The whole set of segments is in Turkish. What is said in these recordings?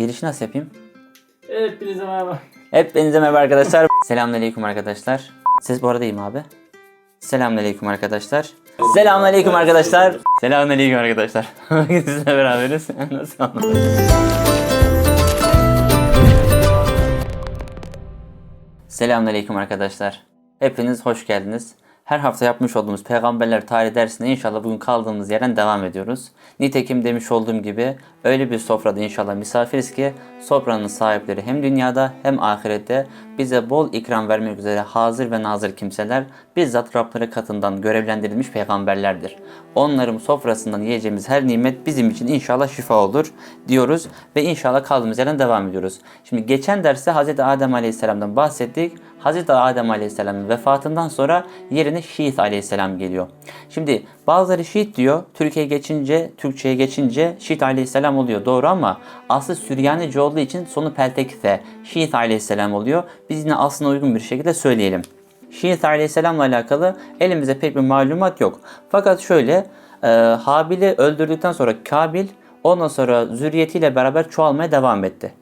Girişi nasıl yapayım? Hepinize merhaba. Hepinize merhaba arkadaşlar. Selamünaleyküm arkadaşlar. Ses bu arada iyi mi abi? Selamünaleyküm arkadaşlar. Selamünaleyküm arkadaşlar. Selamünaleyküm arkadaşlar. Sizle beraberiz. Nasıl anladın? Selamünaleyküm arkadaşlar. Hepiniz hoş geldiniz. Her hafta yapmış olduğumuz Peygamberler Tarihi dersine inşallah bugün kaldığımız yerden devam ediyoruz. Nitekim demiş olduğum gibi öyle bir sofrada inşallah misafiriz ki sofranın sahipleri hem dünyada hem ahirette bize bol ikram vermek üzere hazır ve nazır kimseler bizzat Rabları katından görevlendirilmiş peygamberlerdir. Onların sofrasından yiyeceğimiz her nimet bizim için inşallah şifa olur diyoruz ve inşallah kaldığımız yerden devam ediyoruz. Şimdi geçen derste Hz. Adem Aleyhisselam'dan bahsettik. Hz. Adem Aleyhisselam'ın vefatından sonra yerine Şiit Aleyhisselam geliyor. Şimdi bazıları Şiit diyor. Türkiye geçince, Türkçe'ye geçince Şiit Aleyhisselam oluyor. Doğru ama aslı Süryanice olduğu için sonu peltekse Şiit Aleyhisselam oluyor. Biz yine aslına uygun bir şekilde söyleyelim. Şiit Aleyhisselam'la alakalı elimizde pek bir malumat yok. Fakat şöyle e, Habil'i öldürdükten sonra Kabil ondan sonra zürriyetiyle beraber çoğalmaya devam etti.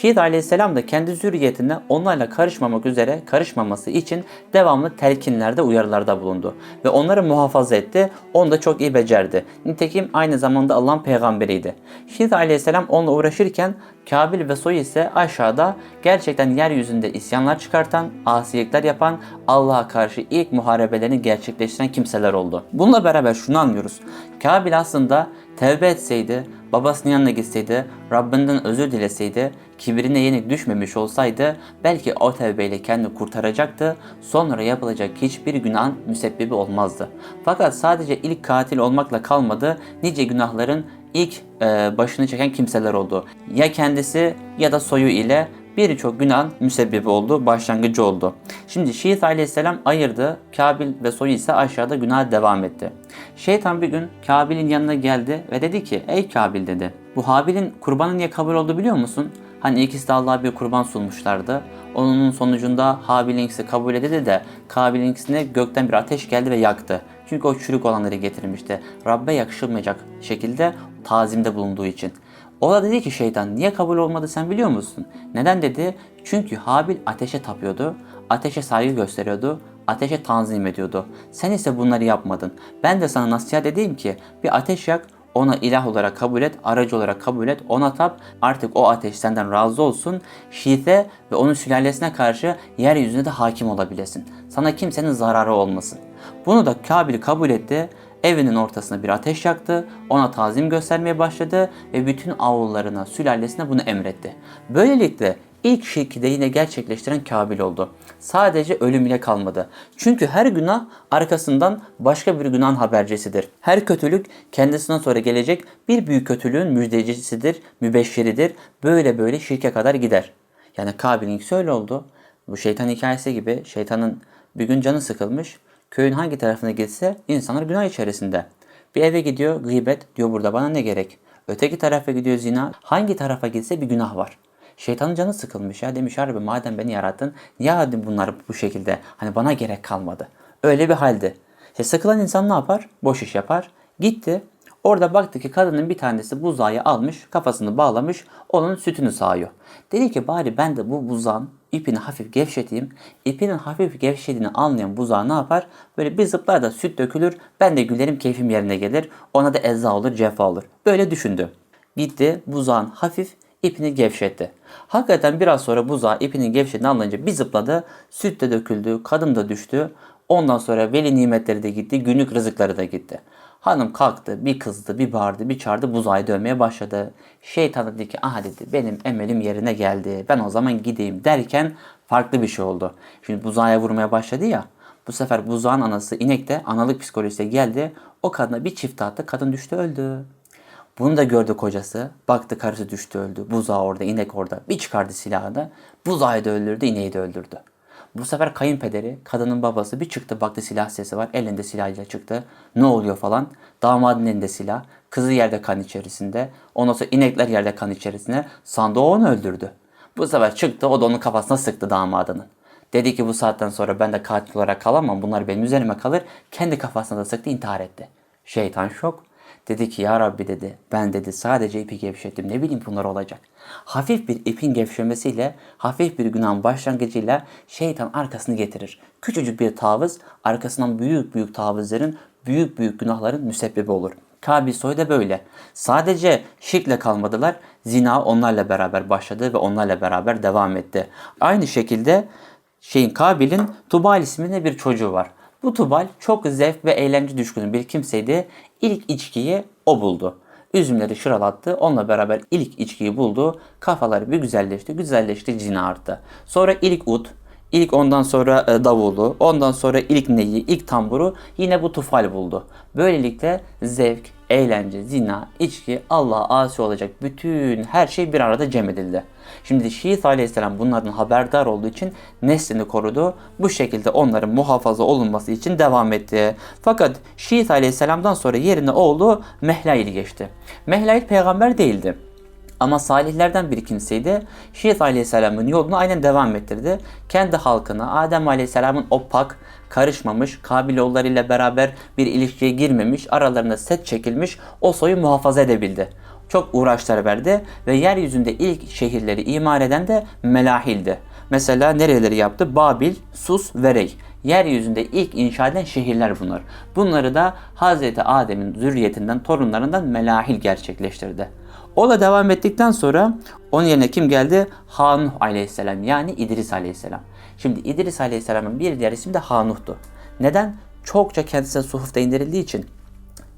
Şiit aleyhisselam da kendi zürriyetine onlarla karışmamak üzere karışmaması için devamlı telkinlerde uyarılarda bulundu. Ve onları muhafaza etti. Onu da çok iyi becerdi. Nitekim aynı zamanda Allah'ın peygamberiydi. Şiit aleyhisselam onunla uğraşırken Kabil ve soyu ise aşağıda gerçekten yeryüzünde isyanlar çıkartan, asilikler yapan, Allah'a karşı ilk muharebelerini gerçekleştiren kimseler oldu. Bununla beraber şunu anlıyoruz. Kabil aslında tevbe etseydi, babasının yanına gitseydi, Rabbinden özür dileseydi, kibirine yenik düşmemiş olsaydı belki o tevbeyle kendini kurtaracaktı, sonra yapılacak hiçbir günahın müsebbibi olmazdı. Fakat sadece ilk katil olmakla kalmadı, nice günahların ilk e, başını çeken kimseler oldu. Ya kendisi ya da soyu ile birçok günahın müsebbibi oldu, başlangıcı oldu. Şimdi Şiit aleyhisselam ayırdı, Kabil ve soyu ise aşağıda günah devam etti. Şeytan bir gün Kabil'in yanına geldi ve dedi ki, ey Kabil dedi, bu Habil'in kurbanı niye kabul oldu biliyor musun? Hani ikisi de Allah'a bir kurban sunmuşlardı. Onun sonucunda Habil'inkisi kabul edildi de Kabil'inkisine gökten bir ateş geldi ve yaktı. Çünkü o çürük olanları getirmişti. Rabbe yakışılmayacak şekilde tazimde bulunduğu için. O da dedi ki şeytan niye kabul olmadı sen biliyor musun? Neden dedi? Çünkü Habil ateşe tapıyordu, ateşe saygı gösteriyordu, ateşe tanzim ediyordu. Sen ise bunları yapmadın. Ben de sana nasihat edeyim ki bir ateş yak, ona ilah olarak kabul et, aracı olarak kabul et, ona tap. Artık o ateş senden razı olsun. Şiite ve onun sülalesine karşı yeryüzüne de hakim olabilesin. Sana kimsenin zararı olmasın. Bunu da Kabil kabul etti. Evinin ortasına bir ateş yaktı, ona tazim göstermeye başladı ve bütün avullarına, sülalesine bunu emretti. Böylelikle ilk şirki de yine gerçekleştiren Kabil oldu. Sadece ölüm ile kalmadı. Çünkü her günah arkasından başka bir günahın habercisidir. Her kötülük kendisinden sonra gelecek bir büyük kötülüğün müjdecisidir, mübeşşiridir. Böyle böyle şirke kadar gider. Yani Kabil'in öyle oldu. Bu şeytan hikayesi gibi şeytanın bir gün canı sıkılmış. Köyün hangi tarafına gitse insanlar günah içerisinde. Bir eve gidiyor gıybet diyor burada bana ne gerek. Öteki tarafa gidiyor zina. Hangi tarafa gitse bir günah var. Şeytanın canı sıkılmış ya demiş Rabbi madem beni yarattın niye yaradın bunları bu şekilde? Hani bana gerek kalmadı. Öyle bir halde. İşte sıkılan insan ne yapar? Boş iş yapar. Gitti. Orada baktı ki kadının bir tanesi buzağı almış, kafasını bağlamış, onun sütünü sağıyor. Dedi ki bari ben de bu buzağın ipini hafif gevşeteyim. İpinin hafif gevşediğini anlayan buzağı ne yapar? Böyle bir zıplar da süt dökülür, ben de gülerim keyfim yerine gelir. Ona da eza olur, cefa olur. Böyle düşündü. Gitti buzağın hafif ipini gevşetti. Hakikaten biraz sonra buzağı ipinin gevşediğini anlayınca bir zıpladı. Süt de döküldü, kadın da düştü. Ondan sonra veli nimetleri de gitti, günlük rızıkları da gitti. Hanım kalktı, bir kızdı, bir bağırdı, bir çağırdı, buzağı dövmeye başladı. Şeytan dedi ki, aha dedi benim emelim yerine geldi, ben o zaman gideyim derken farklı bir şey oldu. Şimdi buzağa vurmaya başladı ya, bu sefer buzağın anası inek de analık psikolojisiyle geldi, o kadına bir çift attı, kadın düştü öldü. Bunu da gördü kocası. Baktı karısı düştü öldü. Buzağı orada, inek orada. Bir çıkardı silahı da. Buzağı da öldürdü, ineği de öldürdü. Bu sefer kayınpederi, kadının babası bir çıktı baktı silah sesi var. Elinde silahıyla çıktı. Ne oluyor falan. Damadın elinde silah. Kızı yerde kan içerisinde. Ondan sonra inekler yerde kan içerisinde. Sandı onu öldürdü. Bu sefer çıktı o da onun kafasına sıktı damadının. Dedi ki bu saatten sonra ben de katil olarak kalamam. Bunlar benim üzerime kalır. Kendi kafasına da sıktı intihar etti. Şeytan şok. Dedi ki ya Rabbi dedi ben dedi sadece ipi gevşettim ne bileyim bunlar olacak. Hafif bir ipin gevşemesiyle hafif bir günahın başlangıcıyla şeytan arkasını getirir. Küçücük bir tavız arkasından büyük büyük tavızların büyük büyük günahların müsebbibi olur. Kabil soyu da böyle. Sadece şirkle kalmadılar. Zina onlarla beraber başladı ve onlarla beraber devam etti. Aynı şekilde şeyin Kabil'in Tubal isminde bir çocuğu var. Bu Tubal çok zevk ve eğlence düşkünü bir kimseydi. İlk içkiyi o buldu. Üzümleri şıralattı. Onunla beraber ilk içkiyi buldu. Kafaları bir güzelleşti. Güzelleşti cina arttı. Sonra ilk ut, ilk ondan sonra e, davulu, ondan sonra ilk neyi, ilk tamburu yine bu tufal buldu. Böylelikle zevk, eğlence, zina, içki, Allah'a asi olacak bütün her şey bir arada cem edildi. Şimdi Şiit aleyhisselam bunlardan haberdar olduğu için neslini korudu. Bu şekilde onların muhafaza olunması için devam etti. Fakat Şiit aleyhisselamdan sonra yerine oğlu Mehlail geçti. Mehlail peygamber değildi. Ama salihlerden bir kimseydi. Şiit aleyhisselamın yolunu aynen devam ettirdi. Kendi halkına Adem aleyhisselamın o pak, karışmamış, kabiloğullarıyla beraber bir ilişkiye girmemiş, aralarında set çekilmiş o soyu muhafaza edebildi. Çok uğraşlar verdi ve yeryüzünde ilk şehirleri imar eden de Melahil'di. Mesela nereleri yaptı? Babil, Sus ve Rey. Yeryüzünde ilk inşa edilen şehirler bunlar. Bunları da Hazreti Adem'in zürriyetinden, torunlarından Melahil gerçekleştirdi. Ola devam ettikten sonra onun yerine kim geldi? Hanuh aleyhisselam yani İdris aleyhisselam. Şimdi İdris aleyhisselamın bir diğer ismi de Hanuh'tu. Neden? Çokça kendisine suhufta indirildiği için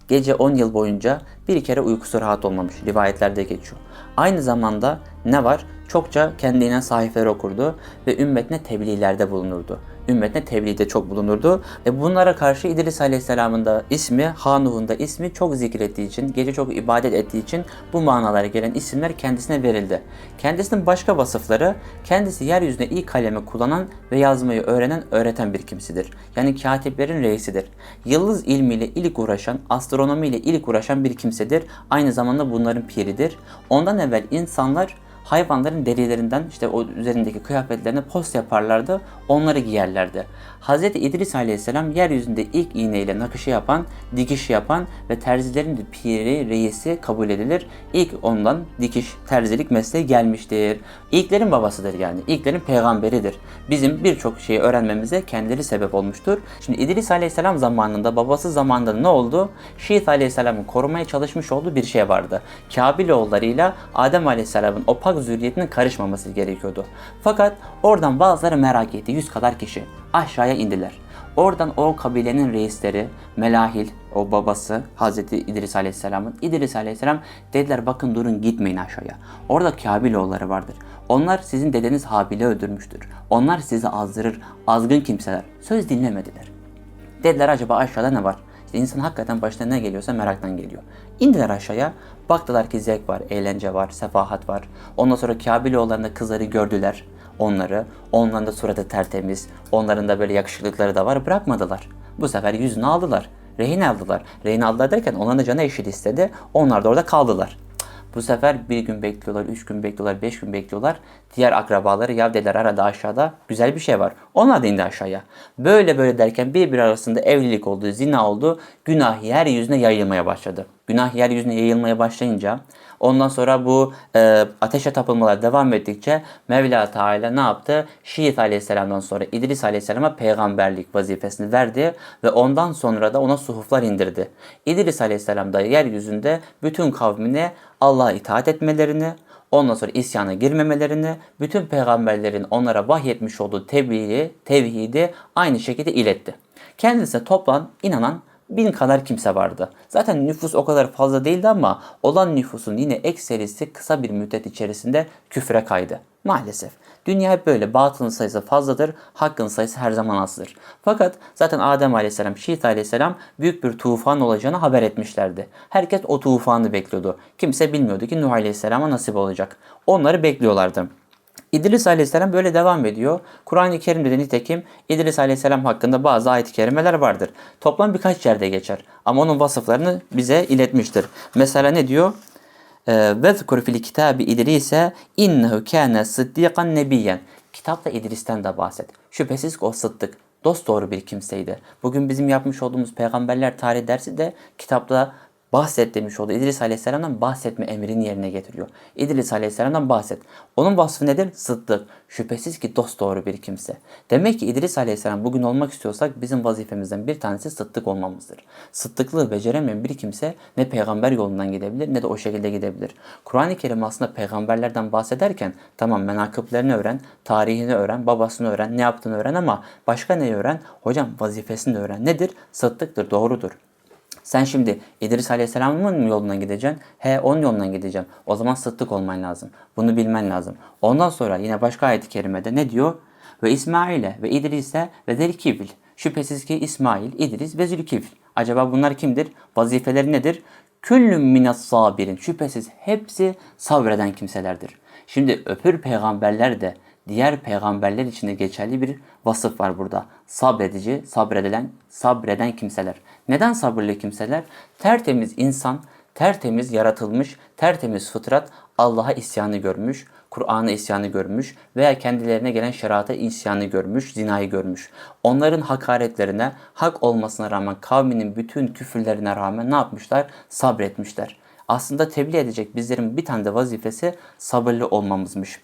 gece 10 yıl boyunca bir kere uykusu rahat olmamış. Rivayetlerde geçiyor. Aynı zamanda ne var? Çokça kendine sayfeler okurdu ve ümmetine tebliğlerde bulunurdu. Ümmetine tebliğde çok bulunurdu. Ve bunlara karşı İdris Aleyhisselam'ın da ismi, Hanuh'un da ismi çok zikrettiği için, gece çok ibadet ettiği için bu manalara gelen isimler kendisine verildi. Kendisinin başka vasıfları, kendisi yeryüzünde ilk kalemi kullanan ve yazmayı öğrenen, öğreten bir kimsidir. Yani katiplerin reisidir. Yıldız ilmiyle ilk uğraşan, astronomiyle ilk uğraşan bir kimsedir. Aynı zamanda bunların piridir. Ondan evvel insanlar hayvanların derilerinden işte o üzerindeki kıyafetlerine post yaparlardı. Onları giyerlerdi. Hz. İdris Aleyhisselam yeryüzünde ilk iğneyle nakışı yapan, dikiş yapan ve terzilerin de piri, reisi kabul edilir. İlk ondan dikiş, terzilik mesleği gelmiştir. İlklerin babasıdır yani. İlklerin peygamberidir. Bizim birçok şeyi öğrenmemize kendileri sebep olmuştur. Şimdi İdris Aleyhisselam zamanında, babası zamanında ne oldu? Şiit Aleyhisselam'ın korumaya çalışmış olduğu bir şey vardı. Kabiloğullarıyla Adem Aleyhisselam'ın opak zürriyetinin karışmaması gerekiyordu. Fakat oradan bazıları merak etti. Yüz kadar kişi aşağıya indiler. Oradan o kabilenin reisleri Melahil, o babası Hazreti İdris Aleyhisselam'ın İdris Aleyhisselam dediler bakın durun gitmeyin aşağıya. Orada Kabiloğulları vardır. Onlar sizin dedeniz Habil'i öldürmüştür. Onlar sizi azdırır, azgın kimseler. Söz dinlemediler. Dediler acaba aşağıda ne var? İşte insan hakikaten başına ne geliyorsa meraktan geliyor. İndiler aşağıya. Baktılar ki zevk var, eğlence var, sefahat var. Ondan sonra Kabiloğullarında kızları gördüler onları. Onların da suratı tertemiz. Onların da böyle yakışıklıkları da var. Bırakmadılar. Bu sefer yüzünü aldılar. Rehin aldılar. Rehin aldılar derken onların da canı eşit istedi. Onlar da orada kaldılar. Bu sefer bir gün bekliyorlar, üç gün bekliyorlar, beş gün bekliyorlar. Diğer akrabaları ya dediler arada aşağıda güzel bir şey var. Onlar da indi aşağıya. Böyle böyle derken birbir arasında evlilik oldu, zina oldu. Günah yeryüzüne yayılmaya başladı. Günah yeryüzüne yayılmaya başlayınca ondan sonra bu e, ateşe tapılmalar devam ettikçe Mevla Teala ne yaptı? Şiit Aleyhisselam'dan sonra İdris Aleyhisselam'a peygamberlik vazifesini verdi ve ondan sonra da ona suhuflar indirdi. İdris Aleyhisselam da yeryüzünde bütün kavmine Allah'a itaat etmelerini, ondan sonra isyana girmemelerini, bütün peygamberlerin onlara vahyetmiş olduğu tebliği, tevhidi aynı şekilde iletti. Kendisine toplan inanan bin kadar kimse vardı. Zaten nüfus o kadar fazla değildi ama olan nüfusun yine ekserisi kısa bir müddet içerisinde küfre kaydı. Maalesef. Dünya hep böyle. Batılın sayısı fazladır, hakkın sayısı her zaman azdır. Fakat zaten Adem Aleyhisselam, Şiit Aleyhisselam büyük bir tufan olacağını haber etmişlerdi. Herkes o tufanı bekliyordu. Kimse bilmiyordu ki Nuh Aleyhisselam'a nasip olacak. Onları bekliyorlardı. İdris Aleyhisselam böyle devam ediyor. Kur'an-ı Kerim'de de nitekim İdris Aleyhisselam hakkında bazı ayet-i kerimeler vardır. Toplam birkaç yerde geçer. Ama onun vasıflarını bize iletmiştir. Mesela ne diyor? Vezkur fil kitabi İdris'e innehu kâne sıddikan nebiyyen. Kitapta İdris'ten de bahset. Şüphesiz ki o sıddık, dost doğru bir kimseydi. Bugün bizim yapmış olduğumuz peygamberler tarih dersi de kitapta Bahset demiş oldu. İdris Aleyhisselam'dan bahsetme emrini yerine getiriyor. İdris Aleyhisselam'dan bahset. Onun vasfı nedir? Sıddık. Şüphesiz ki dost doğru bir kimse. Demek ki İdris Aleyhisselam bugün olmak istiyorsak bizim vazifemizden bir tanesi sıddık olmamızdır. Sıddıklığı beceremeyen bir kimse ne peygamber yolundan gidebilir ne de o şekilde gidebilir. Kur'an-ı Kerim aslında peygamberlerden bahsederken tamam menakıplerini öğren, tarihini öğren, babasını öğren, ne yaptığını öğren ama başka neyi öğren? Hocam vazifesini öğren. Nedir? Sıddıktır, doğrudur. Sen şimdi İdris Aleyhisselam'ın yolundan gideceksin. He onun yolundan gideceğim. O zaman sıddık olman lazım. Bunu bilmen lazım. Ondan sonra yine başka ayet-i kerimede ne diyor? Ve İsmail'e ve İdris'e ve Zelkifl. Şüphesiz ki İsmail, İdris ve Zülkifl. Acaba bunlar kimdir? Vazifeleri nedir? Küllüm minas sabirin. Şüphesiz hepsi sabreden kimselerdir. Şimdi öpür peygamberler de diğer peygamberler için de geçerli bir vasıf var burada. Sabredici, sabredilen, sabreden kimseler. Neden sabırlı kimseler? Tertemiz insan, tertemiz yaratılmış, tertemiz fıtrat Allah'a isyanı görmüş, Kur'an'a isyanı görmüş veya kendilerine gelen şerata isyanı görmüş, zinayı görmüş. Onların hakaretlerine, hak olmasına rağmen kavminin bütün küfürlerine rağmen ne yapmışlar? Sabretmişler. Aslında tebliğ edecek bizlerin bir tane de vazifesi sabırlı olmamızmış.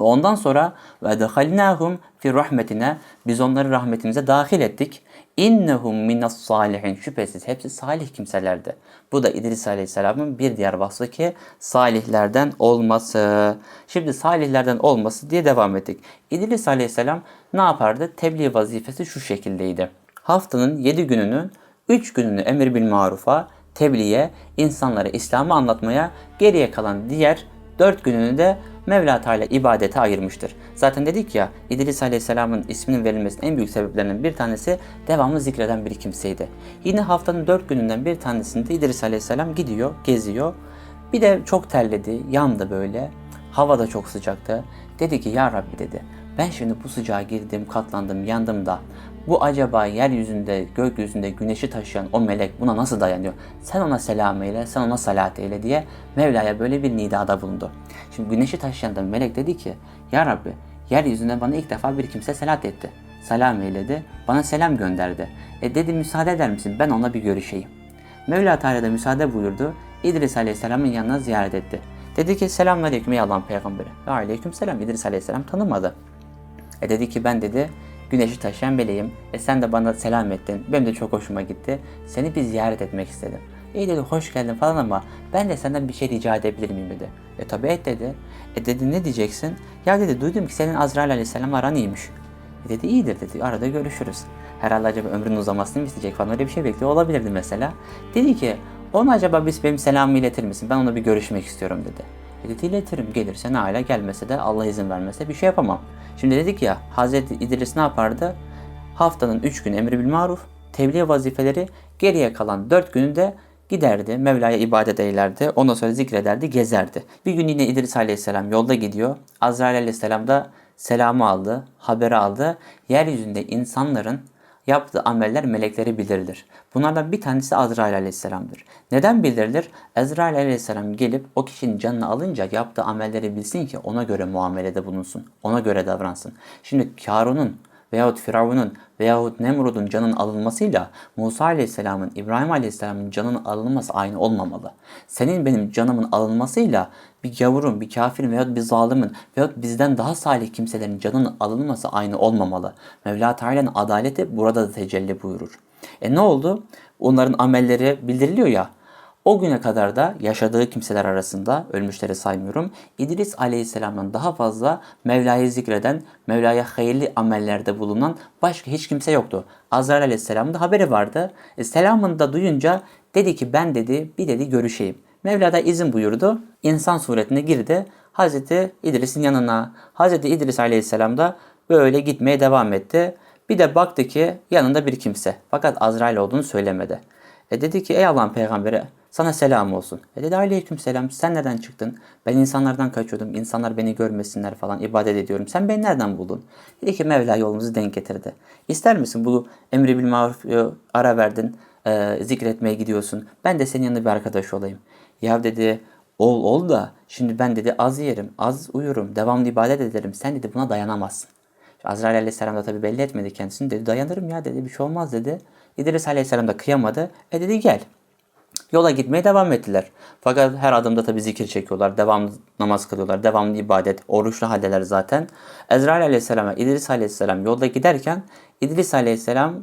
Ve ondan sonra ve dehalnahum fi rahmetine biz onları rahmetimize dahil ettik. İnnehum minas salihin şüphesiz hepsi salih kimselerdi. Bu da İdris Aleyhisselam'ın bir diğer vasfı ki salihlerden olması. Şimdi salihlerden olması diye devam ettik. İdris Aleyhisselam ne yapardı? Tebliğ vazifesi şu şekildeydi. Haftanın 7 gününün 3 gününü emir bil marufa, tebliğe, insanlara İslam'ı anlatmaya, geriye kalan diğer 4 gününü de Mevla Teala ibadete ayırmıştır. Zaten dedik ya İdris Aleyhisselam'ın isminin verilmesinin en büyük sebeplerinden bir tanesi devamlı zikreden bir kimseydi. Yine haftanın dört gününden bir tanesinde İdris Aleyhisselam gidiyor, geziyor. Bir de çok terledi, yandı böyle. Hava da çok sıcaktı. Dedi ki ya Rabbi dedi ben şimdi bu sıcağa girdim, katlandım, yandım da bu acaba yeryüzünde, gökyüzünde güneşi taşıyan o melek buna nasıl dayanıyor? Sen ona selam eyle, sen ona salat eyle diye Mevla'ya böyle bir nidada bulundu. Şimdi güneşi taşıyan da melek dedi ki Ya Rabbi yeryüzünde bana ilk defa bir kimse salat etti. Selam eyledi, bana selam gönderdi. E dedi müsaade eder misin ben onunla bir görüşeyim. Mevla Teala da müsaade buyurdu. İdris Aleyhisselam'ın yanına ziyaret etti. Dedi ki selamünaleyküm ey Allah'ın peygamberi. Ve aleyküm selam İdris Aleyhisselam tanımadı. E dedi ki ben dedi güneşi taşıyan meleğim. E sen de bana selam ettin. Benim de çok hoşuma gitti. Seni bir ziyaret etmek istedim. İyi dedi hoş geldin falan ama ben de senden bir şey rica edebilir miyim dedi. E tabi et dedi. E dedi ne diyeceksin? Ya dedi duydum ki senin Azrail aleyhisselam aran iyiymiş. E dedi iyidir dedi arada görüşürüz. Herhalde acaba ömrünün uzamasını mı isteyecek falan öyle bir şey bekliyor olabilirdi mesela. Dedi ki ona acaba biz benim selamımı iletir misin? Ben onunla bir görüşmek istiyorum dedi. Dedi iletirim gelirse hala gelmese de Allah izin vermese bir şey yapamam. Şimdi dedik ya Hazreti İdris ne yapardı? Haftanın 3 günü emri bil maruf, tebliğ vazifeleri geriye kalan 4 günü de giderdi. Mevla'ya ibadet eylerdi. Ondan sonra zikrederdi, gezerdi. Bir gün yine İdris Aleyhisselam yolda gidiyor. Azrail Aleyhisselam da selamı aldı, haberi aldı. Yeryüzünde insanların yaptığı ameller melekleri bilirilir. Bunlardan bir tanesi Azrail aleyhisselamdır. Neden bildirilir? Azrail aleyhisselam gelip o kişinin canını alınca yaptığı amelleri bilsin ki ona göre muamelede bulunsun. Ona göre davransın. Şimdi Karun'un veyahut Firavun'un veyahut Nemrud'un canının alınmasıyla Musa Aleyhisselam'ın, İbrahim Aleyhisselam'ın canının alınması aynı olmamalı. Senin benim canımın alınmasıyla bir gavurun, bir kafirin veyahut bir zalimin veyahut bizden daha salih kimselerin canının alınması aynı olmamalı. Mevla Teala'nın adaleti burada da tecelli buyurur. E ne oldu? Onların amelleri bildiriliyor ya. O güne kadar da yaşadığı kimseler arasında, ölmüşleri saymıyorum, İdris Aleyhisselam'dan daha fazla Mevla'yı zikreden, Mevla'ya hayırlı amellerde bulunan başka hiç kimse yoktu. Azrail Aleyhisselam'ın da haberi vardı. E, selamını da duyunca dedi ki ben dedi bir dedi görüşeyim. Mevla da izin buyurdu. İnsan suretine girdi. Hazreti İdris'in yanına. Hazreti İdris Aleyhisselam da böyle gitmeye devam etti. Bir de baktı ki yanında bir kimse. Fakat Azrail olduğunu söylemedi. E dedi ki ey Allah'ın peygamberi sana selam olsun. E dedi aleyküm selam sen nereden çıktın? Ben insanlardan kaçıyordum. İnsanlar beni görmesinler falan ibadet ediyorum. Sen beni nereden buldun? Dedi ki Mevla yolumuzu denk getirdi. İster misin bu emri bil maruf ara verdin. E, zikretmeye gidiyorsun. Ben de senin yanında bir arkadaş olayım. Ya dedi ol ol da şimdi ben dedi az yerim, az uyurum, devamlı ibadet ederim. Sen dedi buna dayanamazsın. Azrail aleyhisselam da tabi belli etmedi kendisini. Dedi dayanırım ya dedi bir şey olmaz dedi. İdris aleyhisselam da kıyamadı. E dedi gel. Yola gitmeye devam ettiler. Fakat her adımda tabi zikir çekiyorlar. Devamlı namaz kılıyorlar. Devamlı ibadet. Oruçlu haldeler zaten. Ezrail aleyhisselam ve İdris aleyhisselam yolda giderken İdris aleyhisselam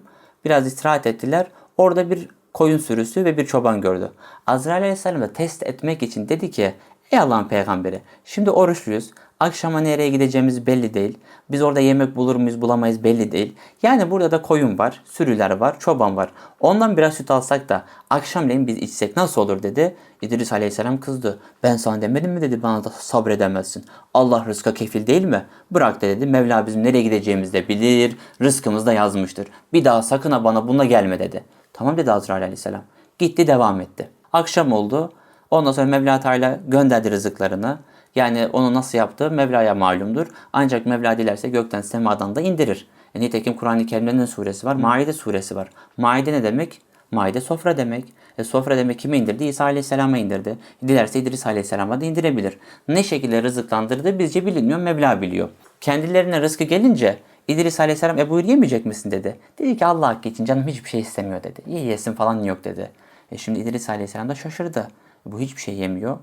biraz istirahat ettiler. Orada bir koyun sürüsü ve bir çoban gördü. Azrail aleyhisselam da test etmek için dedi ki Ey Allah'ın peygamberi şimdi oruçluyuz. Akşama nereye gideceğimiz belli değil. Biz orada yemek bulur muyuz bulamayız belli değil. Yani burada da koyun var, sürüler var, çoban var. Ondan biraz süt alsak da akşamleyin biz içsek nasıl olur dedi. İdris aleyhisselam kızdı. Ben sana demedim mi dedi bana da sabredemezsin. Allah rızka kefil değil mi? Bırak da dedi. Mevla bizim nereye gideceğimizi de bilir. Rızkımız da yazmıştır. Bir daha sakın ha bana bununla gelme dedi. Tamam dedi Azrail aleyhisselam. Gitti devam etti. Akşam oldu. Ondan sonra Mevla Teala gönderdi rızıklarını. Yani onu nasıl yaptığı Mevla'ya malumdur. Ancak Mevla dilerse gökten semadan da indirir. E, nitekim Kur'an-ı Kerim'de ne suresi var? Maide suresi var. Maide ne demek? Maide sofra demek. E, sofra demek kime indirdi? İsa Aleyhisselam'a indirdi. Dilerse İdris Aleyhisselam'a da indirebilir. Ne şekilde rızıklandırdığı bizce bilinmiyor, Mevla biliyor. Kendilerine rızkı gelince İdris Aleyhisselam e buyur yemeyecek misin dedi. Dedi ki Allah hakkı için canım hiçbir şey istemiyor dedi. İyi yesin falan yok dedi. E şimdi İdris Aleyhisselam da şaşırdı. Bu hiçbir şey yemiyor.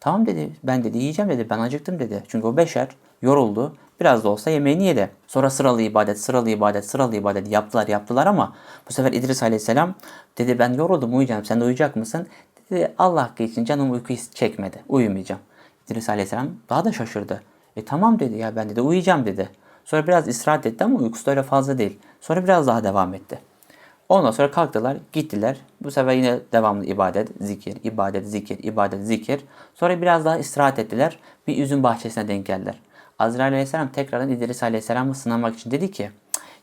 Tamam dedi ben dedi yiyeceğim dedi ben acıktım dedi. Çünkü o beşer yoruldu. Biraz da olsa yemeğini yedi. Sonra sıralı ibadet, sıralı ibadet, sıralı ibadet yaptılar yaptılar ama bu sefer İdris Aleyhisselam dedi ben yoruldum uyuyacağım sen de uyuyacak mısın? Dedi Allah hakkı için canım uyku çekmedi uyumayacağım. İdris Aleyhisselam daha da şaşırdı. E tamam dedi ya ben dedi uyuyacağım dedi. Sonra biraz istirahat etti ama uykusu da öyle fazla değil. Sonra biraz daha devam etti. Ondan sonra kalktılar, gittiler. Bu sefer yine devamlı ibadet, zikir, ibadet, zikir, ibadet, zikir. Sonra biraz daha istirahat ettiler. Bir üzüm bahçesine denk geldiler. Azrail aleyhisselam tekrardan İdris aleyhisselamı sınamak için dedi ki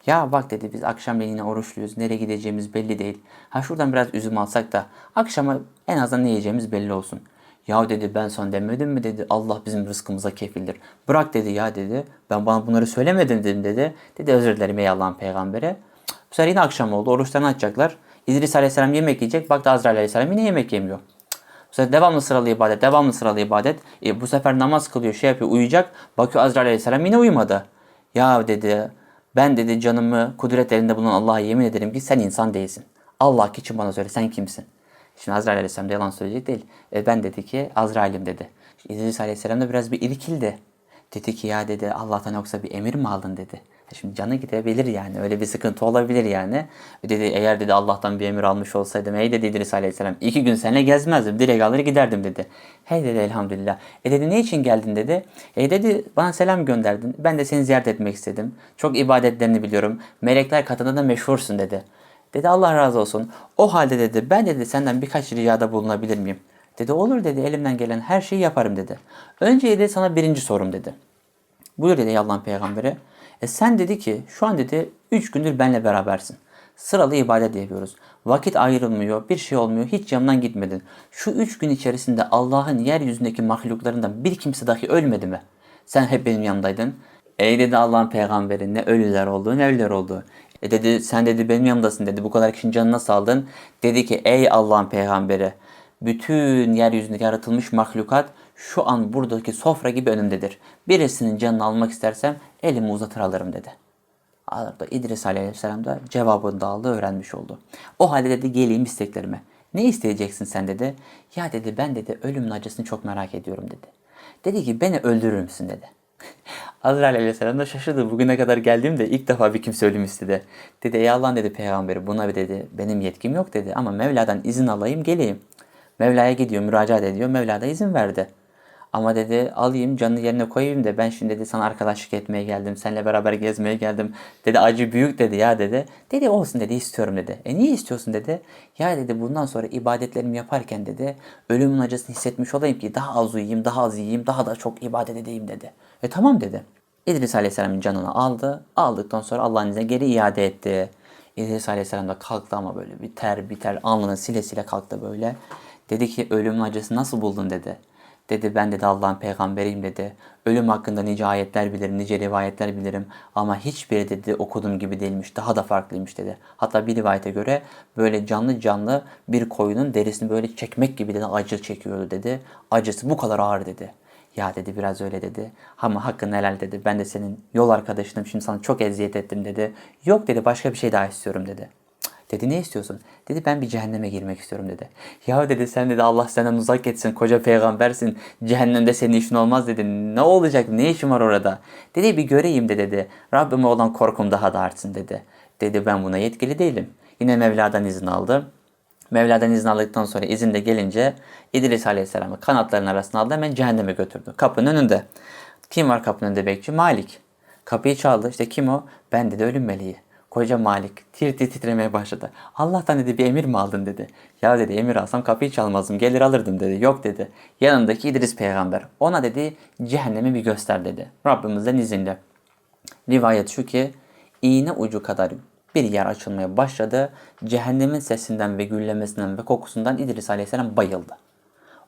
ya bak dedi biz akşamleyin yine oruçluyuz. Nereye gideceğimiz belli değil. Ha şuradan biraz üzüm alsak da akşama en azından ne yiyeceğimiz belli olsun. Ya dedi ben sana demedim mi dedi Allah bizim rızkımıza kefildir. Bırak dedi ya dedi ben bana bunları söylemedim dedim dedi. Dedi özür dilerim ey Allah'ın peygamberi. Bu sefer yine akşam oldu. Oruçlarını açacaklar. İdris Aleyhisselam yemek yiyecek. Baktı Azrail Aleyhisselam yine yemek yemiyor. Bu sefer devamlı sıralı ibadet, devamlı sıralı ibadet. E, bu sefer namaz kılıyor, şey yapıyor, uyuyacak. Bakıyor Azrail Aleyhisselam yine uyumadı. Ya dedi, ben dedi canımı kudret elinde bulunan Allah'a yemin ederim ki sen insan değilsin. Allah için bana söyle sen kimsin? Şimdi Azrail Aleyhisselam da yalan söyleyecek değil. E, ben dedi ki Azrail'im dedi. İdris Aleyhisselam da biraz bir irkildi. Dedi ki ya dedi Allah'tan yoksa bir emir mi aldın dedi. Şimdi canı gidebilir yani. Öyle bir sıkıntı olabilir yani. Dedi eğer dedi Allah'tan bir emir almış olsaydım ey dedi İdris Aleyhisselam iki gün seninle gezmezdim. Direkt alır giderdim dedi. Hey dedi elhamdülillah. E dedi ne için geldin dedi. E dedi bana selam gönderdin. Ben de seni ziyaret etmek istedim. Çok ibadetlerini biliyorum. Melekler katında da meşhursun dedi. Dedi Allah razı olsun. O halde dedi ben dedi senden birkaç ricada bulunabilir miyim? Dedi olur dedi elimden gelen her şeyi yaparım dedi. Önce dedi sana birinci sorum dedi. Buyur dedi Allah'ın peygamberi. E sen dedi ki şu an dedi 3 gündür benle berabersin. Sıralı ibadet yapıyoruz. Vakit ayrılmıyor, bir şey olmuyor, hiç yanımdan gitmedin. Şu 3 gün içerisinde Allah'ın yeryüzündeki mahluklarından bir kimse dahi ölmedi mi? Sen hep benim yanımdaydın. Ey dedi Allah'ın peygamberi ne ölüler oldu ne ölüler oldu. E dedi sen dedi benim yanımdasın dedi bu kadar kişinin canını nasıl aldın? Dedi ki ey Allah'ın peygamberi bütün yeryüzündeki yaratılmış mahlukat şu an buradaki sofra gibi önümdedir. Birisinin canını almak istersem elimi uzatır alırım dedi. Arada İdris Aleyhisselam da cevabını da aldı, öğrenmiş oldu. O halde dedi geleyim isteklerime. Ne isteyeceksin sen dedi. Ya dedi ben dedi ölümün acısını çok merak ediyorum dedi. Dedi ki beni öldürür müsün dedi. Azrail Aleyhisselam da şaşırdı. Bugüne kadar geldiğimde ilk defa bir kimse ölüm istedi. Dedi ey Allah'ın dedi peygamberi buna bir dedi benim yetkim yok dedi. Ama Mevla'dan izin alayım geleyim. Mevla'ya gidiyor müracaat ediyor. Mevla da izin verdi. Ama dedi alayım canını yerine koyayım da ben şimdi dedi sana arkadaşlık etmeye geldim. Seninle beraber gezmeye geldim. Dedi acı büyük dedi ya dedi. Dedi olsun dedi istiyorum dedi. E niye istiyorsun dedi. Ya dedi bundan sonra ibadetlerimi yaparken dedi ölümün acısını hissetmiş olayım ki daha az uyuyayım, daha az yiyeyim, daha da çok ibadet edeyim dedi. E tamam dedi. İdris Aleyhisselam'ın canını aldı. Aldıktan sonra Allah'ın izniyle geri iade etti. İdris Aleyhisselam da kalktı ama böyle bir ter bir ter alnını sile sile kalktı böyle. Dedi ki ölümün acısını nasıl buldun dedi. Dedi ben dedi Allah'ın peygamberiyim dedi. Ölüm hakkında nice ayetler bilirim, nice rivayetler bilirim. Ama hiçbiri dedi okuduğum gibi değilmiş. Daha da farklıymış dedi. Hatta bir rivayete göre böyle canlı canlı bir koyunun derisini böyle çekmek gibi dedi acı çekiyordu dedi. Acısı bu kadar ağır dedi. Ya dedi biraz öyle dedi. Ama hakkın helal dedi. Ben de senin yol arkadaşınım şimdi sana çok eziyet ettim dedi. Yok dedi başka bir şey daha istiyorum dedi. Dedi ne istiyorsun? Dedi ben bir cehenneme girmek istiyorum dedi. Ya dedi sen dedi Allah senden uzak etsin koca peygambersin. Cehennemde senin işin olmaz dedi. Ne olacak ne işin var orada? Dedi bir göreyim de dedi. Rabbime olan korkum daha da artsın dedi. Dedi ben buna yetkili değilim. Yine Mevla'dan izin aldı. Mevla'dan izin aldıktan sonra izin de gelince İdris Aleyhisselam'ı kanatlarının arasına aldı hemen cehenneme götürdü. Kapının önünde. Kim var kapının önünde bekçi? Malik. Kapıyı çaldı. İşte kim o? Ben dedi ölüm meleği. Koca Malik tir tir titremeye başladı. Allah'tan dedi bir emir mi aldın dedi. Ya dedi emir alsam kapıyı çalmazdım gelir alırdım dedi. Yok dedi. Yanındaki İdris peygamber. Ona dedi cehennemi bir göster dedi. Rabbimizden izinle. Rivayet şu ki iğne ucu kadar bir yer açılmaya başladı. Cehennemin sesinden ve güllemesinden ve kokusundan İdris Aleyhisselam bayıldı.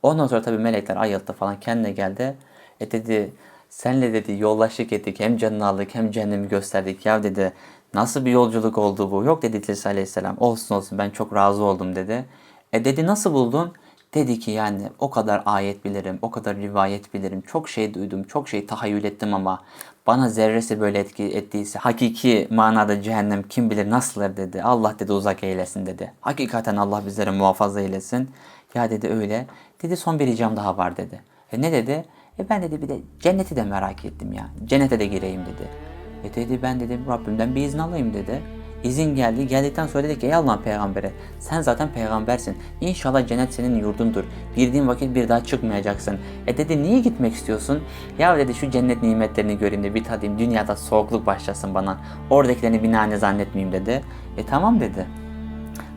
Ondan sonra tabii melekler ayılttı falan kendine geldi. E dedi senle dedi yollaştık ettik hem canını aldık hem cehennemi gösterdik. Ya dedi nasıl bir yolculuk oldu bu? Yok dedi İdris Aleyhisselam olsun olsun ben çok razı oldum dedi. E dedi nasıl buldun? Dedi ki yani o kadar ayet bilirim, o kadar rivayet bilirim, çok şey duydum, çok şey tahayyül ettim ama bana zerresi böyle etki ettiyse hakiki manada cehennem kim bilir nasıldır dedi. Allah dedi uzak eylesin dedi. Hakikaten Allah bizleri muhafaza eylesin. Ya dedi öyle. Dedi son bir ricam daha var dedi. E ne dedi? E ben dedi bir de cenneti de merak ettim ya. Cennete de gireyim dedi. E dedi ben dedim Rabbimden bir izin alayım dedi. İzin geldi. Geldikten sonra dedi ki ey Allah'ın peygamberi sen zaten peygambersin. İnşallah cennet senin yurdundur. Girdiğin vakit bir daha çıkmayacaksın. E dedi niye gitmek istiyorsun? Ya dedi şu cennet nimetlerini göreyim de bir tadayım. Dünyada soğukluk başlasın bana. Oradakilerini bir nane zannetmeyeyim dedi. E tamam dedi.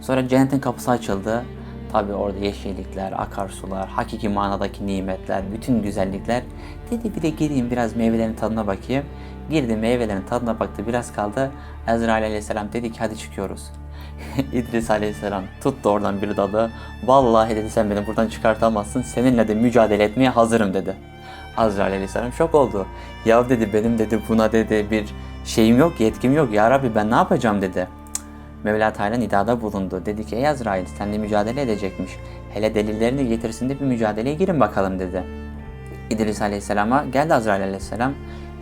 Sonra cennetin kapısı açıldı. Tabi orada yeşillikler, akarsular, hakiki manadaki nimetler, bütün güzellikler. Dedi bir de gireyim biraz meyvelerin tadına bakayım. Girdi meyvelerin tadına baktı biraz kaldı. Ezrail aleyhisselam dedi ki hadi çıkıyoruz. İdris aleyhisselam tuttu oradan bir dalı. Vallahi dedi sen beni buradan çıkartamazsın. Seninle de mücadele etmeye hazırım dedi. Azrail aleyhisselam şok oldu. Ya dedi benim dedi buna dedi bir şeyim yok, yetkim yok. Ya Rabbi ben ne yapacağım dedi. Mevla Teala nidada bulundu. Dedi ki ey Azrail seninle mücadele edecekmiş. Hele delillerini getirsin de bir mücadeleye girin bakalım dedi. İdris Aleyhisselam'a geldi Azrail Aleyhisselam.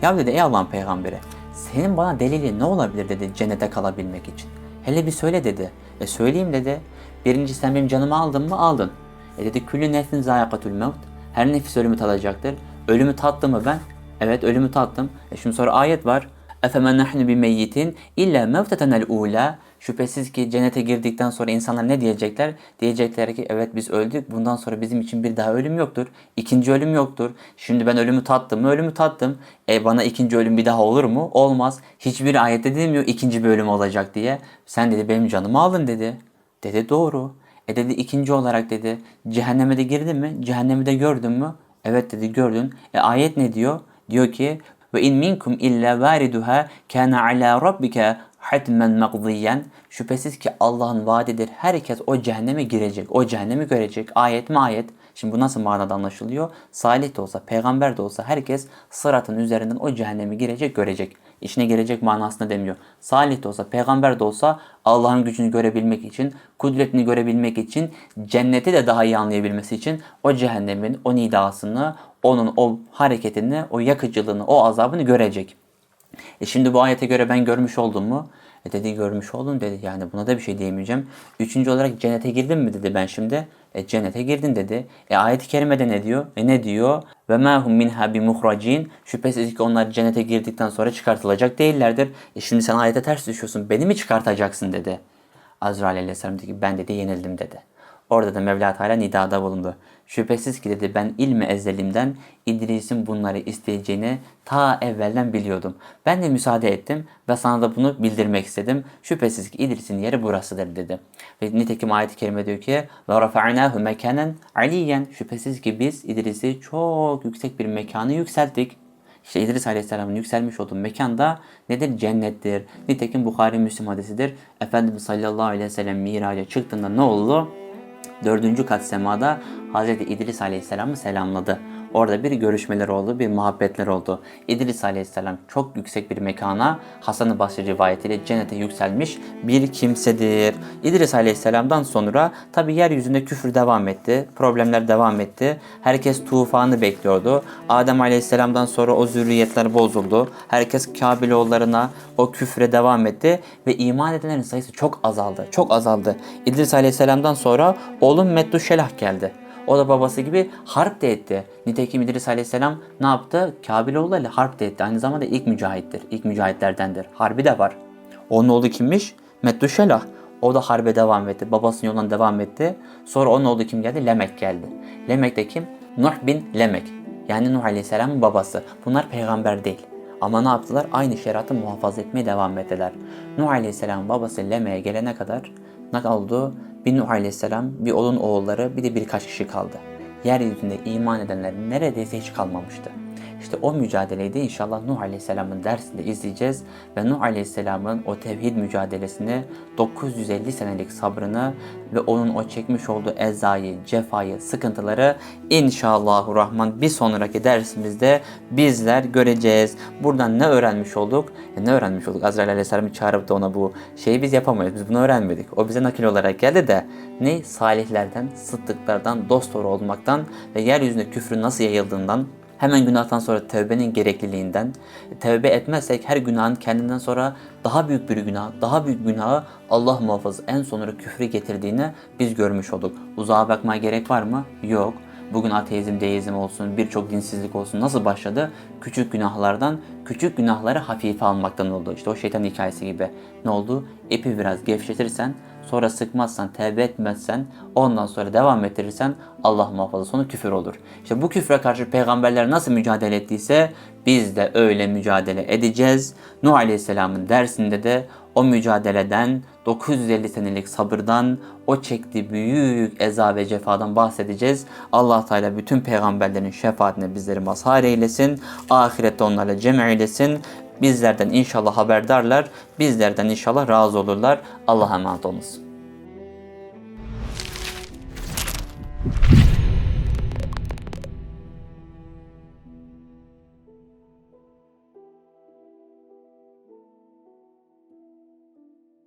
Ya dedi ey Allah'ın peygamberi senin bana delili ne olabilir dedi cennete kalabilmek için. Hele bir söyle dedi. E söyleyeyim dedi. Birinci sen benim canımı aldın mı? Aldın. E dedi küllü nefsin zayakatul mevt. Her nefis ölümü tadacaktır. Ölümü tattım mı ben? Evet ölümü tattım. E şimdi sonra ayet var. Efemen nahnu bi meyyitin illa mevtetenel ula. Şüphesiz ki cennete girdikten sonra insanlar ne diyecekler? Diyecekler ki evet biz öldük. Bundan sonra bizim için bir daha ölüm yoktur. İkinci ölüm yoktur. Şimdi ben ölümü tattım? Ölümü tattım. E bana ikinci ölüm bir daha olur mu? Olmaz. Hiçbir ayette demiyor ikinci bir ölüm olacak diye. Sen dedi benim canımı alın dedi. Dedi doğru. E dedi ikinci olarak dedi cehenneme de girdin mi? Cehennemi de gördün mü? Evet dedi gördün. E ayet ne diyor? Diyor ki ve in minkum illa variduha kana ala rabbika hatmen maqdiyen. Şüphesiz ki Allah'ın vaadidir. Herkes o cehenneme girecek. O cehennemi görecek. Ayet mi ayet? Şimdi bu nasıl manada anlaşılıyor? Salih de olsa, peygamber de olsa herkes sıratın üzerinden o cehennemi girecek, görecek. İçine girecek manasında demiyor. Salih de olsa, peygamber de olsa Allah'ın gücünü görebilmek için, kudretini görebilmek için, cenneti de daha iyi anlayabilmesi için o cehennemin, o nidasını, onun o hareketini, o yakıcılığını, o azabını görecek. E şimdi bu ayete göre ben görmüş oldum mu? E dedi görmüş oldum dedi. Yani buna da bir şey diyemeyeceğim. Üçüncü olarak cennete girdin mi dedi ben şimdi. E cennete girdin dedi. E ayet-i kerimede ne diyor? E ne diyor? Ve ma hum minha bi muhracin. Şüphesiz ki onlar cennete girdikten sonra çıkartılacak değillerdir. E şimdi sen ayete ters düşüyorsun. Beni mi çıkartacaksın dedi. Azrail aleyhisselam dedi ki ben dedi yenildim dedi. Orada da Mevla Teala nidada bulundu. Şüphesiz ki dedi ben ilmi ezelimden İdris'in bunları isteyeceğini ta evvelden biliyordum. Ben de müsaade ettim ve sana da bunu bildirmek istedim. Şüphesiz ki İdris'in yeri burasıdır dedi. Ve nitekim ayet-i kerime diyor ki ve rafa'nahu mekanen aliyen. Şüphesiz ki biz İdris'i çok yüksek bir mekanı yükselttik. İşte İdris Aleyhisselam'ın yükselmiş olduğu mekan da nedir? Cennettir. Nitekim Bukhari Müslim hadisidir. Efendimiz sallallahu aleyhi ve sellem miraca çıktığında ne oldu? Dördüncü kat semada Hz. İdris Aleyhisselam'ı selamladı. Orada bir görüşmeler oldu, bir muhabbetler oldu. İdris Aleyhisselam çok yüksek bir mekana Hasan-ı Basri rivayetiyle cennete yükselmiş bir kimsedir. İdris Aleyhisselam'dan sonra tabi yeryüzünde küfür devam etti, problemler devam etti. Herkes tufanı bekliyordu. Adem Aleyhisselam'dan sonra o zürriyetler bozuldu. Herkes Kabiloğullarına o küfre devam etti ve iman edenlerin sayısı çok azaldı. Çok azaldı. İdris Aleyhisselam'dan sonra oğlum Medduşelah geldi. O da babası gibi harp de etti. Nitekim İdris Aleyhisselam ne yaptı? Kabiloğullarıyla harp de etti. Aynı zamanda ilk mücahittir. İlk mücahitlerdendir. Harbi de var. Onun oğlu kimmiş? Medduşelah. O da harbe devam etti. Babasının yolundan devam etti. Sonra onun oğlu kim geldi? Lemek geldi. Lemek de kim? Nuh bin Lemek. Yani Nuh Aleyhisselam'ın babası. Bunlar peygamber değil. Ama ne yaptılar? Aynı şeriatı muhafaza etmeye devam ettiler. Nuh Aleyhisselam'ın babası Lemek'e gelene kadar ne oldu? Bir Nuh Aleyhisselam, bir onun oğulları, bir de birkaç kişi kaldı. Yeryüzünde iman edenler neredeyse hiç kalmamıştı. İşte o mücadeleyi de inşallah Nuh Aleyhisselam'ın dersinde izleyeceğiz ve Nuh Aleyhisselam'ın o tevhid mücadelesini, 950 senelik sabrını ve onun o çekmiş olduğu ezayı, cefayı, sıkıntıları inşallahü rahman bir sonraki dersimizde bizler göreceğiz. Buradan ne öğrenmiş olduk? E ne öğrenmiş olduk? Azrail Aleyhisselam'ı çağırıp da ona bu şeyi biz yapamayız. Biz bunu öğrenmedik. O bize nakil olarak geldi de ne? Salihlerden, sıddıklardan, dost doğru olmaktan ve yeryüzünde küfrün nasıl yayıldığından Hemen günahtan sonra tövbenin gerekliliğinden, tövbe etmezsek her günahın kendinden sonra daha büyük bir günah, daha büyük günahı Allah muhafaza en sonunda küfrü getirdiğini biz görmüş olduk. Uzağa bakmaya gerek var mı? Yok. Bugün ateizm, deizm olsun, birçok dinsizlik olsun nasıl başladı? Küçük günahlardan, küçük günahları hafife almaktan oldu. İşte o şeytan hikayesi gibi. Ne oldu? İpi biraz gevşetirsen, sonra sıkmazsan, tevbe etmezsen, ondan sonra devam ettirirsen Allah muhafaza sonu küfür olur. İşte bu küfre karşı peygamberler nasıl mücadele ettiyse biz de öyle mücadele edeceğiz. Nuh Aleyhisselam'ın dersinde de o mücadeleden 950 senelik sabırdan, o çektiği büyük eza ve cefadan bahsedeceğiz. Allah Teala bütün peygamberlerin şefaatine bizleri mazhar eylesin. Ahirette onlarla cem eylesin. Bizlerden inşallah haberdarlar, bizlerden inşallah razı olurlar. Allah'a emanet olunuz.